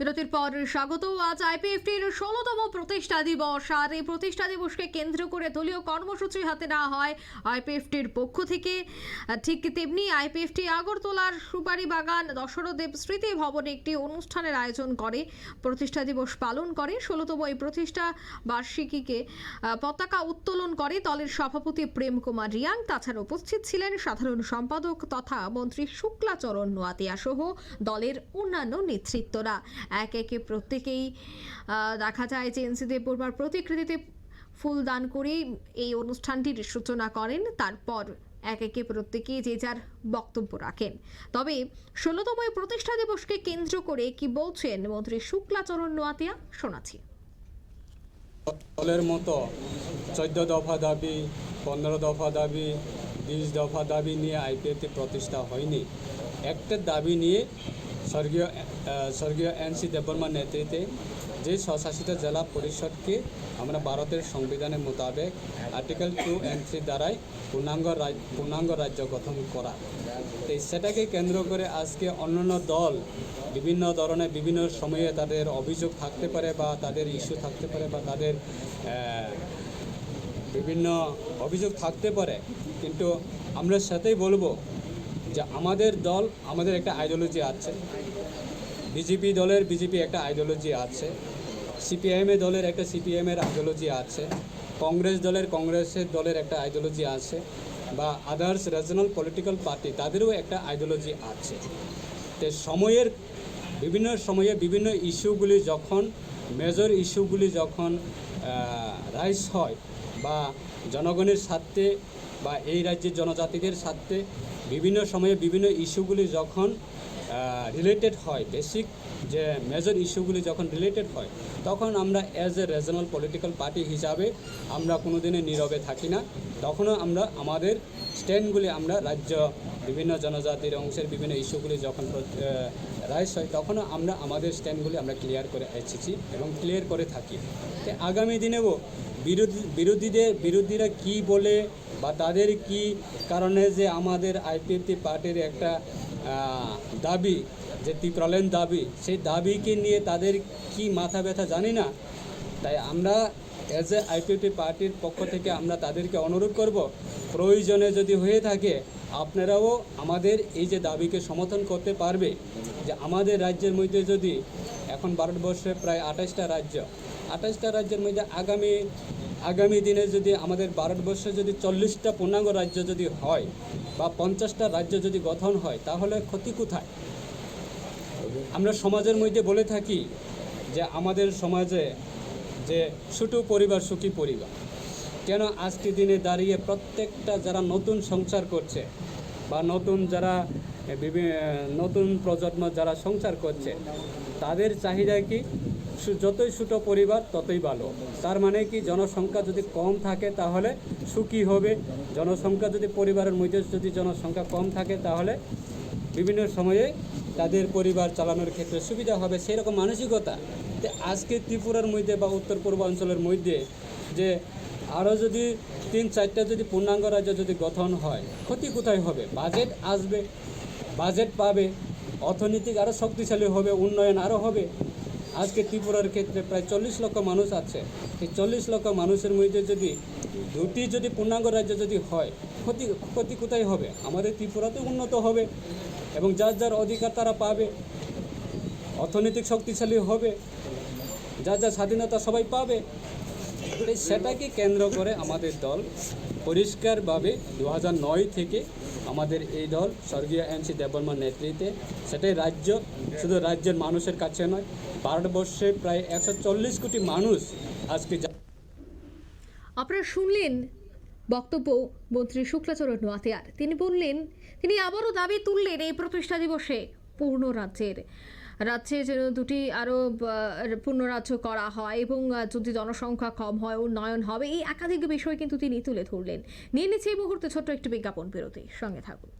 বিরতির পর স্বাগত। আজ আইপিএফটির ষোলোতম প্রতিষ্ঠা দিবস। আর এই প্রতিষ্ঠা দিবসকে কেন্দ্র করে দলীয় কর্মসূচি হাতে নেওয়া হয় আইপিএফটির পক্ষ থেকে। ঠিক তেমনি আইপিএফটি আগরতলার সুপারি বাগান দশরথদেব স্মৃতি ভবনে একটি অনুষ্ঠানের আয়োজন করে। প্রতিষ্ঠা দিবস পালন করে। ষোলোতম এই প্রতিষ্ঠা বার্ষিকীকে পতাকা উত্তোলন করে দলের সভাপতি প্রেম কুমার রিয়াং। তাছাড়া উপস্থিত ছিলেন সাধারণ সম্পাদক তথা মন্ত্রী শুক্লাচরণ নোয়াতিয়া সহ দলের অন্যান্য নেতৃত্বরা। এক একে প্রত্যেকেই দেখা যায় যে এনসি দেববর্মার প্রতিকৃতিতে ফুল দান করে এই অনুষ্ঠানটির সূচনা করেন। তারপর এক একে প্রত্যেকেই যে যার বক্তব্য রাখেন। তবে ষোলোতম প্রতিষ্ঠা দিবসকে কেন্দ্র করে কি বলছেন মন্ত্রী শুক্লাচরণ নোয়াতিয়া? শোনাচ্ছি। দলের মতো চোদ্দ দফা দাবি, পনেরো দফা দাবি, বিশ দফা দাবি নিয়ে আইপিএফটি প্রতিষ্ঠা হয়নি। একটা দাবি নিয়ে স্বর্গীয় স্বর্গীয় এন সি দেববর্মার নেতৃত্বে যে স্বশাসিত জেলা পরিষদকে আমরা ভারতের সংবিধানের মোতাবেক আর্টিকেল টু এন্ড থ্রি দ্বারাই পূর্ণাঙ্গ পূর্ণাঙ্গ রাজ্য গঠন করা। তো সেটাকে কেন্দ্র করে আজকে অন্যান্য দল বিভিন্ন ধরনের বিভিন্ন সময়ে তাদের অভিযোগ থাকতে পারে বা তাদের ইস্যু থাকতে পারে বা তাদের বিভিন্ন অভিযোগ থাকতে পারে। কিন্তু আমরা সাথেই বলব যে আমাদের দল, আমাদের একটা আইডিওলজি আছে। বিজেপি দলের বিজেপি একটা আইডিওলজি আছে। সিপিআইএম দলের একটা সিপিএমের আইডিওলজি আছে। কংগ্রেস দলের কংগ্রেসের দলের একটা আইডিওলজি আছে। বা আদার্স রিজনাল পলিটিক্যাল পার্টি তাদেরও একটা আইডিওলজি আছে। তো সময়ের, বিভিন্ন সময়ে বিভিন্ন ইস্যুগুলি যখন মেজর ইস্যুগুলি যখন রাইস হয় বা জনগণের স্বার্থে বা এই রাজ্যের জনজাতিদের স্বার্থে বিভিন্ন সময়ে বিভিন্ন ইস্যুগুলি যখন রিলেটেড হয় বেসিক যে মেজর ইস্যুগুলি যখন রিলেটেড হয়, তখন আমরা as a regional political party হিসাবে আমরা কোনো দিনে নীরবে থাকি না। তখনও আমরা, আমাদের স্ট্যান্ডগুলি আমরা রাজ্য বিভিন্ন জনজাতির অংশের বিভিন্ন ইস্যুগুলি যখন রাইস হয়, তখনও আমরা আমাদের স্ট্যান্ডগুলি আমরা ক্লিয়ার করে এসেছি এবং ক্লিয়ার করে থাকি। তো আগামী দিনেও বিরোধী, বিরোধীদের, বিরোধীরা কি বলে বা তাদের কি কারণে যে আমাদের আইপিএফটি পার্টির একটা দাবি, যে ত্রিপ্রলেন দাবি, সেই দাবিকে নিয়ে তাদের কি মাথা ব্যথা জানি না। তাই আমরা অ্যাজ এ আইপিএফটি পার্টির পক্ষ থেকে আমরা তাদেরকে অনুরোধ করব, প্রয়োজনে যদি হয়ে থাকে আপনারাও আমাদের এই যে দাবিকে সমর্থন করতে পারবে যে আমাদের রাজ্যের মধ্যে যদি এখন ভারতবর্ষে প্রায় আঠাশটা রাজ্য, আঠাশটা রাজ্যের মধ্যে আগামী আগামী দিনে যদি আমাদের ভারতবর্ষে যদি চল্লিশটা পূর্ণাঙ্গ রাজ্য যদি হয় বা পঞ্চাশটা রাজ্য যদি গঠন হয়, তাহলে ক্ষতি কোথায়? আমরা সমাজের মধ্যে বলে থাকি যে আমাদের সমাজে যে ছোটো পরিবার, সুখী পরিবার কেন আজকে দিনে দাঁড়িয়ে প্রত্যেকটা যারা নতুন সংসার করছে বা নতুন যারা নতুন প্রজন্ম যারা সংসার করছে, তাদের চাহিদা কি? যতই ছোটো পরিবার ততই ভালো। তার মানে কি? জনসংখ্যা যদি কম থাকে তাহলে সুখী হবে। জনসংখ্যা যদি পরিবারের মধ্যে যদি জনসংখ্যা কম থাকে তাহলে বিভিন্ন সময়ে তাদের পরিবার চালানোর ক্ষেত্রে সুবিধা হবে। সেরকম মানসিকতা। আজকে ত্রিপুরার মধ্যে বা উত্তর পূর্বাঞ্চলের মধ্যে যে আরও যদি তিন, চারটা যদি পূর্ণাঙ্গ রাজ্য যদি গঠন হয়, ক্ষতি কোথায় হবে? বাজেট আসবে বাজেট পাবে, অর্থনৈতিক আরও শক্তিশালী হবে, উন্নয়ন আরও হবে। আজকে ত্রিপুরার ক্ষেত্রে প্রায় চল্লিশ লক্ষ মানুষ আছে। এই চল্লিশ লক্ষ মানুষের মধ্যে যদি দুটি যদি পূর্ণাঙ্গ রাজ্য যদি হয়, ক্ষতি ক্ষতি কোথায় হবে? আমাদের ত্রিপুরাতে উন্নত হবে এবং যার যার অধিকার তারা পাবে, অর্থনৈতিক শক্তিশালী হবে, যার যার স্বাধীনতা সবাই পাবে। তাই সেটাকে কেন্দ্র করে আমাদের দল পরিষ্কারভাবে দু নয় থেকে আমাদের এই দল স্বর্গীয় এন সি দেববর্মার নেতৃত্বে। সেটাই রাজ্য, শুধু রাজ্যের মানুষের কাছে নয়, ভারতবর্ষে প্রায় একশো চল্লিশ কোটি মানুষ আজকে আপনারা শুনলেন বক্তব্য মন্ত্রী শুক্লাচরণ নোয়াতিয়ার। তিনি বললেন, তিনি আবারও দাবি তুললেন এই প্রতিষ্ঠা দিবসে পূর্ণ রাজ্যের। রাজ্যে যেন দুটি আরও পূর্ণ রাজ্য করা হয় এবং যদি জনসংখ্যা কম হয়, উন্নয়ন হবে, এই একাধিক বিষয় কিন্তু তিনি তুলে ধরলেন। নিয়ে নিচ্ছে এই মুহূর্তে ছোট্ট একটি বিজ্ঞাপন বিরতি। সঙ্গে থাকুন।